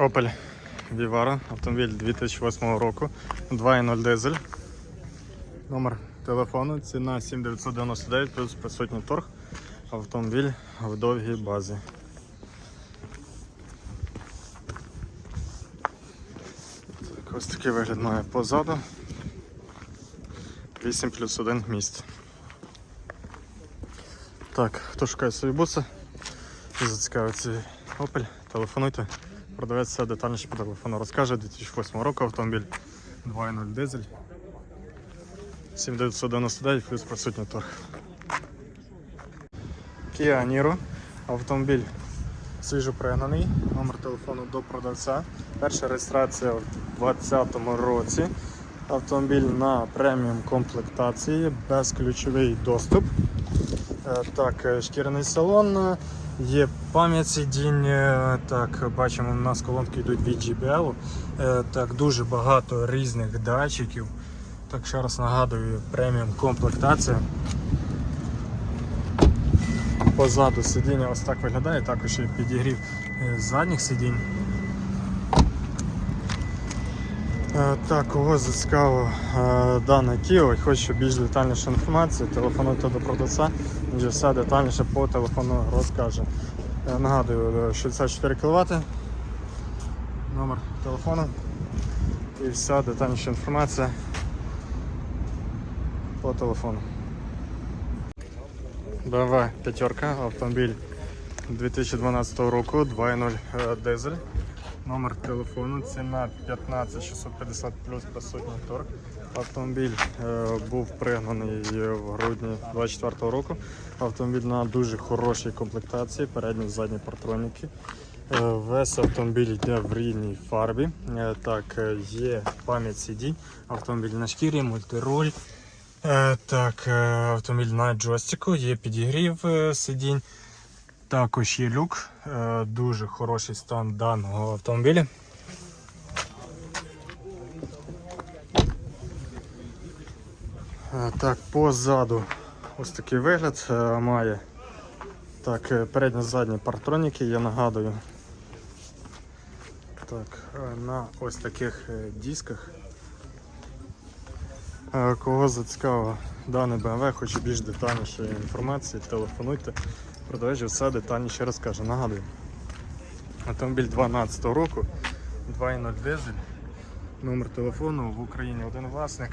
Opel Vivara, автомобіль 2008 року, 2.0 дизель. Номер телефону, ціна 7999 плюс присутній торг. Автомобіль в довгій базі. Так, ось такий вигляд має позаду. 8 плюс 1 місць. Так, хто шукає собі буси зацікавиться Opel, телефонуйте. Продавець все детальніше по телефону розкаже. 2008 року автомобіль 2.0 дизель. 7999 плюс присутній торг. Kia Niro. Автомобіль свіжо пригнаний. Номер телефону до продавця. Перша реєстрація в 2020 році. Автомобіль на преміум комплектації, безключовий доступ. Е, Так, е, шкіряний салон, є пам'ять сидінь. е, Так, бачимо, у нас колонки йдуть від JBL. Е, Так, дуже багато різних датчиків. Так, ще раз нагадую, преміум комплектація. Позаду сидіння ось так виглядає, також і підігрів е, задніх сидінь. Так, кого зацікавив е, дане Кіо і хоче більш детальніше інформацію, телефонуйте до продавця, він вже все детальніше по телефону розкаже. Е, Нагадую, е, 64 кВт, номер телефону і вся детальніша інформація по телефону. BMW п'ятерка, автомобіль 2012 року, 2.0 е, дизель. Номер телефону, ціна 15 650 плюс присутній торг. Автомобіль е, був пригнаний в грудні 24 року. Автомобіль на дуже хорошій комплектації, передні задні партроніки. Е, Весь автомобіль йде в рідній фарбі. Е, Так, є пам'ять сидінь, автомобіль на шкірі, мультируль. Так, автомобіль на джойстику, є підігрів сидінь. Також є люк. Дуже хороший стан даного автомобіля. Так, позаду ось такий вигляд е, має. Так, е, передні задні партроніки, я нагадую. Так, е, на ось таких е, дисках. Е, Кого зацікавив даний BMW, хоче більш детальнішої інформації, телефонуйте. Продавець все детальніше розкаже. Нагадую. Автомобіль 12 року, 2.0 дизель. Номер телефону в Україні один власник.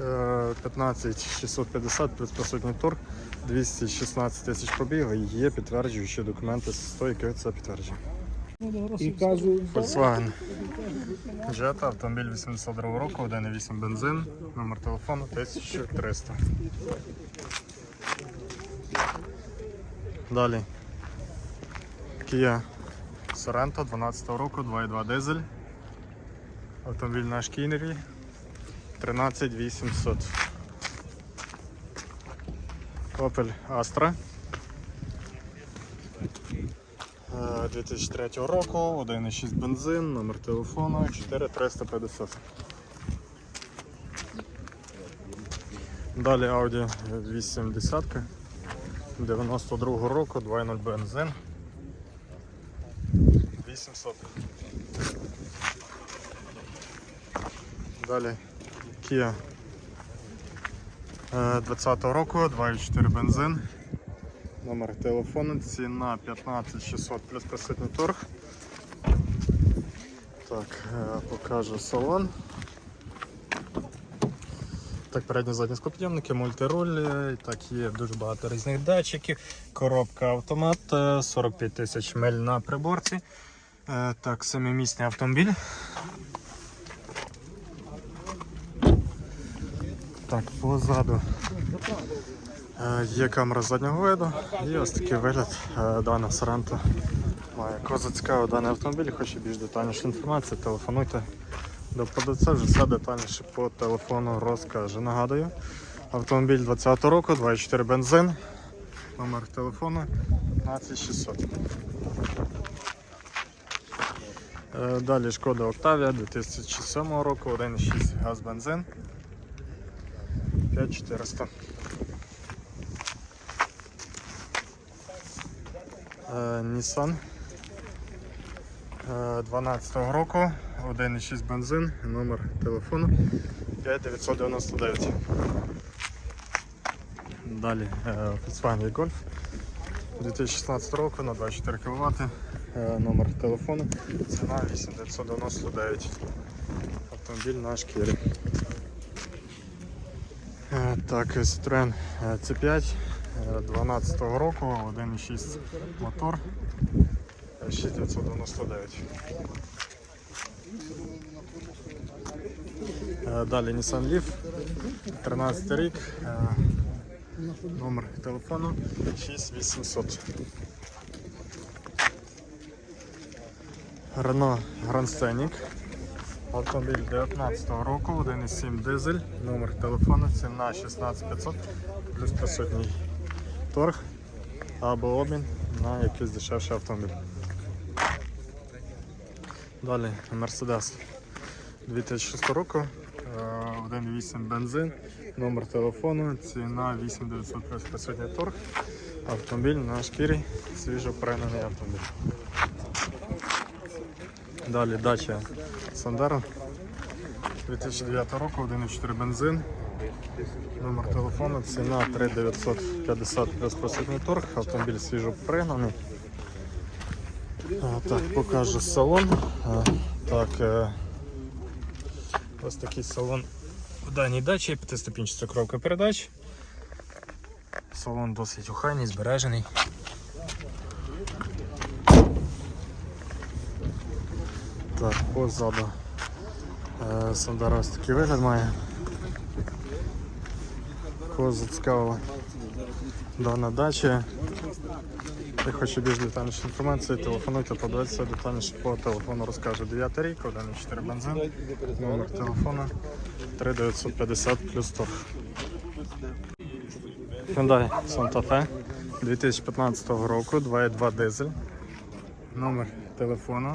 Е, 15 650 плюс присутній торг, 216 тисяч пробігу. Є підтверджуючі документи з стойки, це підтверджує. І кажу, Volkswagen Jetta, автомобіль 82 року, 1.8 бензин, номер телефону 1300. Далі Kia Sorento 12 року, 2.2 дизель. Автомобіль на шкінері 13800. Opel Astra. Е, 2003 року, 1.6 бензин, номер телефону 4350. Далі Audi 80 92 року, 2.0 бензин. 800. Далі Kia е, 20 року, 2.4 бензин. Номер телефону, ціна 15 600 плюс присутній торг. Так, е, покажу салон. Так, передні задні склопідйомники, мультируль, е, так є дуже багато різних датчиків, коробка автомат, е, 45 тисяч миль на приборці. Е, Так, семимісний автомобіль. Так, позаду Е, Є камера заднього виду і ось такий вигляд е, дана Sorento має. Кого зацікавив даний автомобіль, хоче більш детальнішу інформацію, телефонуйте до продавця, вже все детальніше по телефону розкаже. Нагадую, автомобіль 20 року, 2.4 бензин, номер телефону 15600. Е, Далі шкода Octavia 2007 року, 1.6 газ бензин 5400. Е, Nissan 12 року, 1,6 бензин, номер телефону 5999. Далі е, Volkswagen Golf 2016 року на 24 кВт, е, номер телефону, ціна 8999. Автомобіль на шкірі. Е, Так, Citroen е, C5 е, 12 року, 1,6 мотор, е, 6999. Е, Далі Nissan Leaf, 13 рік, е, номер телефону 6800. Renault Grand Scenic, автомобіль 19 року, 1,7 дизель, номер телефону, ціна 16500, плюс присутній торг або обмін на якийсь дешевший автомобіль. Далі Mercedes 2006 року, е, 1,8 бензин, номер телефону, ціна 8900 плюс присутній торг. Автомобіль на шкірі, свіжо пригнаний автомобіль. Далі дача Сандеро 2009 року, 1,4 бензин. Номер телефону, ціна 3950 плюс присутній торг, автомобіль свіжо пригнаний. Так, покажу салон. Так, е, ось такий салон в даній дачі, п'ятиступінчата коробка передач. Салон досить охайний, збережений. Так, позаду е, Сандара ось такий вигляд має. Кого зацікавила дана дача. Хто хоче більш детальніше інформації, телефонуйте, подивитися детальніше по телефону розкажу. 9 рік, 1,4 бензин, номер телефону 3950 плюс торг. Hyundai Santa Fe 2015 року, 2,2 дизель. Номер телефону.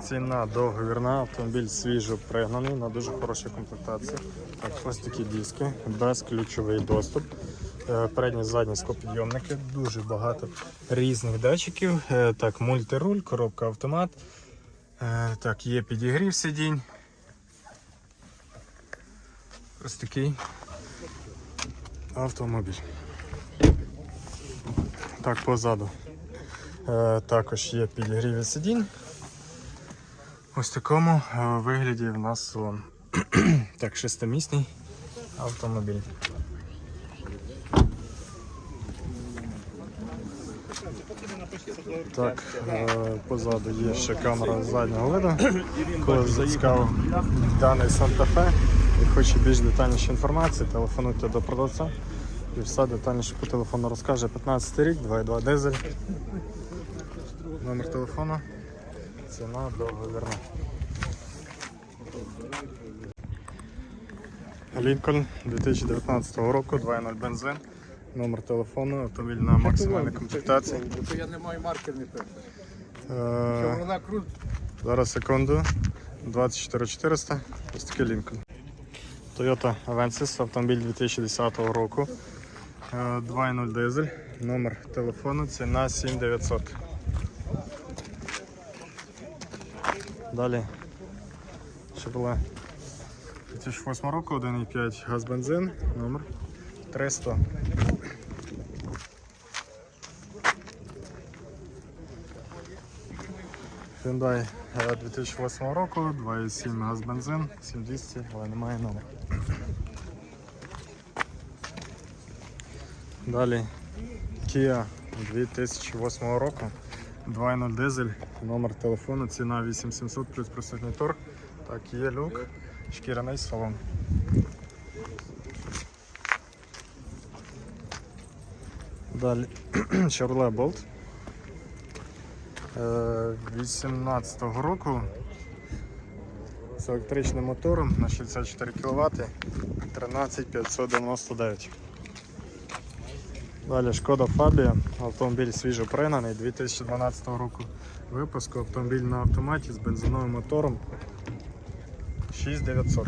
Ціна договірна, автомобіль свіжо пригнаний на дуже хорошій комплектації. Так, ось такі диски, безключовий доступ. Е, Передні задні склопідйомники, дуже багато різних датчиків. Е, Так, мультируль, коробка автомат. Е, Так, є підігрів сидінь. Ось такий автомобіль. Так, позаду. Також є підігрів сидінь. Ось такому е, вигляді в нас салон. так, шестимісний автомобіль. Так, е, позаду є ще камера заднього виду. Коли зацікавив даний Санта-Фе і хоче більш детальніше інформації, телефонуйте до продавця і все детальніше по телефону розкаже. 15 рік, 2,2 дизель. Номер телефону. Ціна договірна. Лінкольн 2019 року, 2.0 бензин. Номер телефону, автомобіль на максимальній комплектації. Бо я не маю маркер не пишу. Е, Вона крут. Зараз секунду. 24400. Ось такий Lincoln. Toyota Avensis, автомобіль 2010 року. Е, 2.0 дизель. Номер телефону, ціна 7900. Далі. Chevrolet 2008 року, 1.5 газ бензин, номер. 300. Hyundai е, 2008 року, 2,7 газ бензин, 7200, але немає номера. Далі. Kia 2008 року, 2.0 дизель, номер телефону, ціна 8700 плюс присутній торг. Так, є люк, шкіряний салон. Далі Chevrolet Bolt. Е, 18-го року з електричним мотором на 64 кВт 13599. Далі Шкода Фабія, автомобіль свіжо пригнаний 2012 року випуску, автомобіль на автоматі з бензиновим мотором 6900.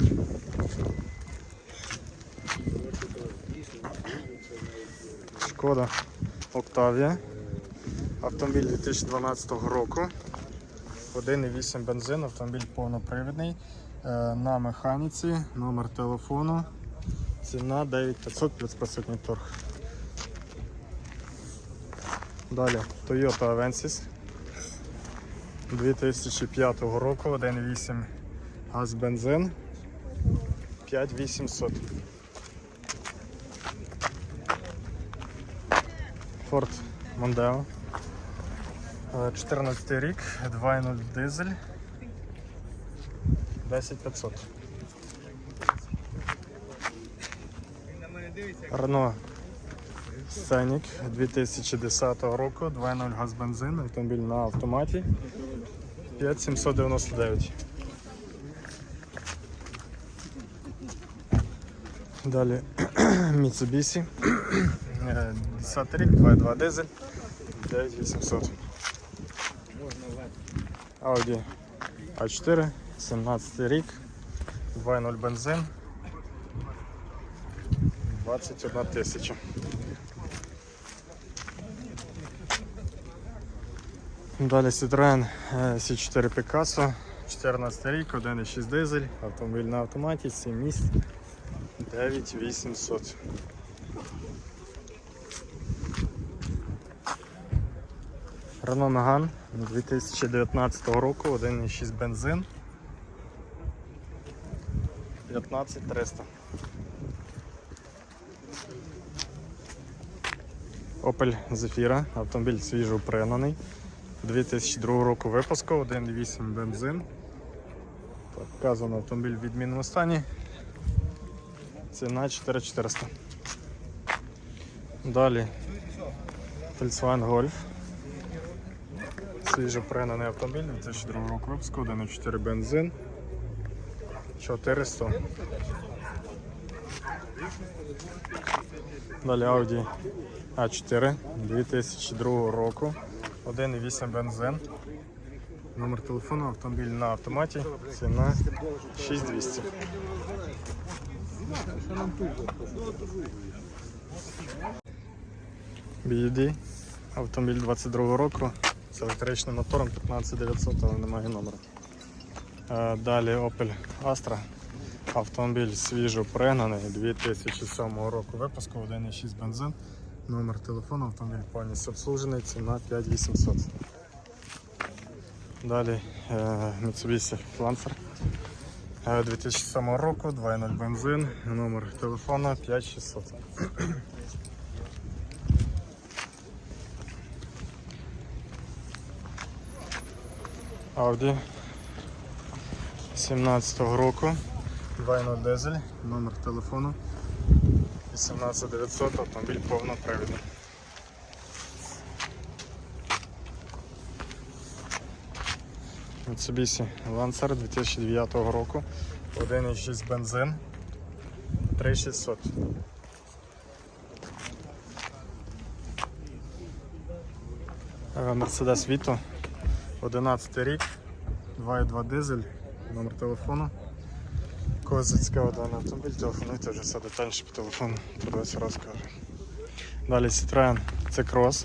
Шкода Октавія. Автомобіль 2012 року. 1,8 бензин, автомобіль повнопривідний. Е, На механіці, номер телефону. Ціна 9500 плюс присутній торг. Далі Toyota Avensis 2005 року, 1,8 газ бензин 5800. Ford Mondeo. Е, 14 рік, 2.0 дизель. 10500. Renault Scenic 2010 року, 2.0 газ бензин, автомобіль на автоматі. 5799. Далі Mitsubishi. Е, 10 рік, 2.2 дизель, 9800. Audi A4, 17 рік, 2.0 бензин, 21 тисяча. Далі Citroen е, C4 Picasso, 14 рік, 1.6 дизель, автомобіль на автоматі, 7 місць, 9800. Renault Megane 2019 року, 1.6 бензин. 15300. Opel Zafira, автомобіль свіжо пригнаний. 2002 року випуску, 1.8 бензин. Так, вказано автомобіль в відмінному стані. Ціна 4400. Далі Volkswagen Golf. Свіжо пригнаний автомобіль 2002 року випуску, 1.4 бензин. 400. Далі Audi A4 2002 року. 1.8 бензин. Номер телефону, автомобіль на автоматі. Ціна 6200. BUD. Автомобіль 22 року з електричним мотором 15900, але немає номера. Е, Далі Opel Astra. Автомобіль свіжо пригнаний 2007 року випуску, 1.6 бензин. Номер телефону, автомобіль повністю обслужений, ціна 5800. Далі е, Mitsubishi Lancer. Е, 2007 року, 2.0 бензин, номер телефону 5600. Audi 17 року, 2.0 дизель, номер телефону 18900, автомобіль повнопривідний. Mitsubishi Lancer 2009 року, 1.6 бензин, 3600. Е, Mercedes Vito 11 рік, 2.2 дизель, номер телефону. Кого зацікавив даний автомобіль, телефонуйте вже все детальніше по телефону, продавець розкаже. Далі Citroen C-Cross,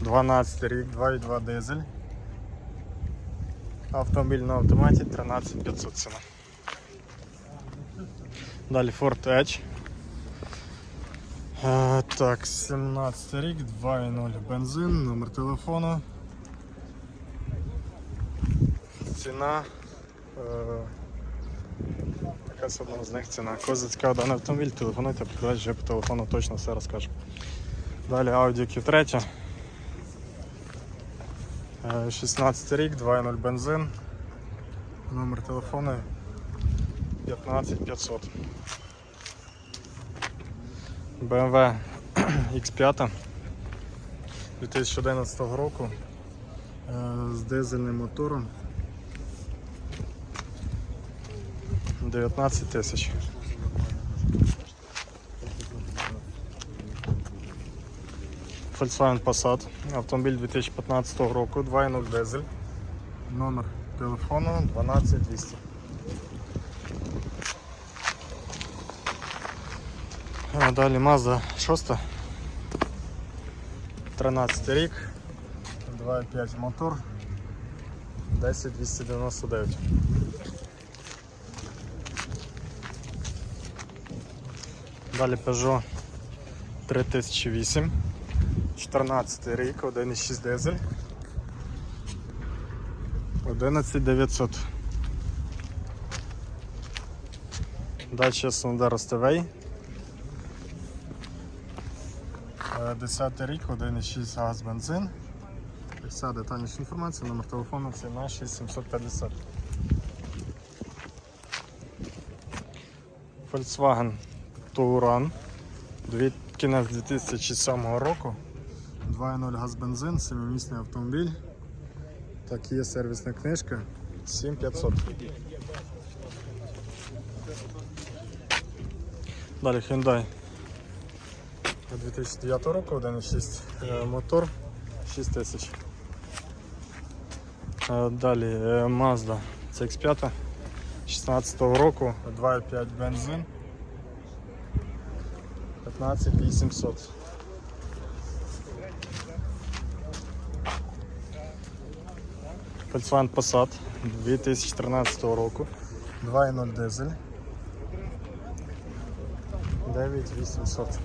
12 рік, 2.2 дизель. Автомобіль на автоматі 13500 ціна. Далі Ford Edge. Е, так, 17 рік, 2.0 бензин, номер телефону. Ціна. Е, якась одна з них ціна. Козацька даний автомобіль, телефонуйте, продавець вже по телефону точно все розкаже. Далі Audi Q3. Е, 16 рік, 2.0 бензин. Номер телефону 15500. BMW X5 2011 року е, з дизельним мотором 19 тисяч. Volkswagen Passat, автомобіль 2015 року, 2.0 дизель, номер телефону 12200. А Далі Mazda 6. 13 рік, 2.5 мотор, 10299. Далі Peugeot 3008. 14 рік, 1,6 дизель. 11900. Далі STV. Е, 10 рік, 1,6 газ бензин. Вся детальніша інформація, номер телефону ціна 6750. Volkswagen Touran. Дві- Кінець 2007 року. 2.0 газ бензин, 7-місний автомобіль. Так, є сервісна книжка 7500. Далі Hyundai 2009 року, 1.6 е, мотор 6000. Е, Далі е, Mazda CX5 16 року, 2.5 бензин 15800. Volkswagen Passat 2013 року, 2.0 дизель 9800.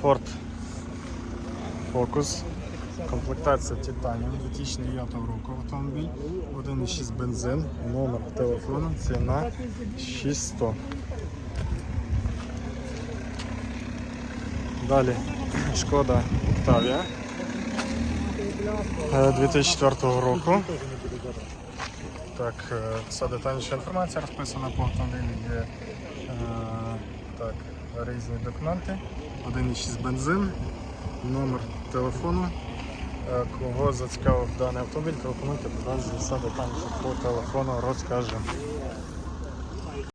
Ford Focus. Комплектація Titanium 2009 року автомобіль, 1.6 бензин, номер телефону, ціна 6100. Далі Шкода Octavia е, 2004 року. Так, е, вся детальніша інформація розписана по автомобілі. Є е, так, різні документи. 1.6 бензин, номер телефону. Е, Кого зацікавив даний автомобіль, телефонуйте, ласка, саме там по телефону розкажемо.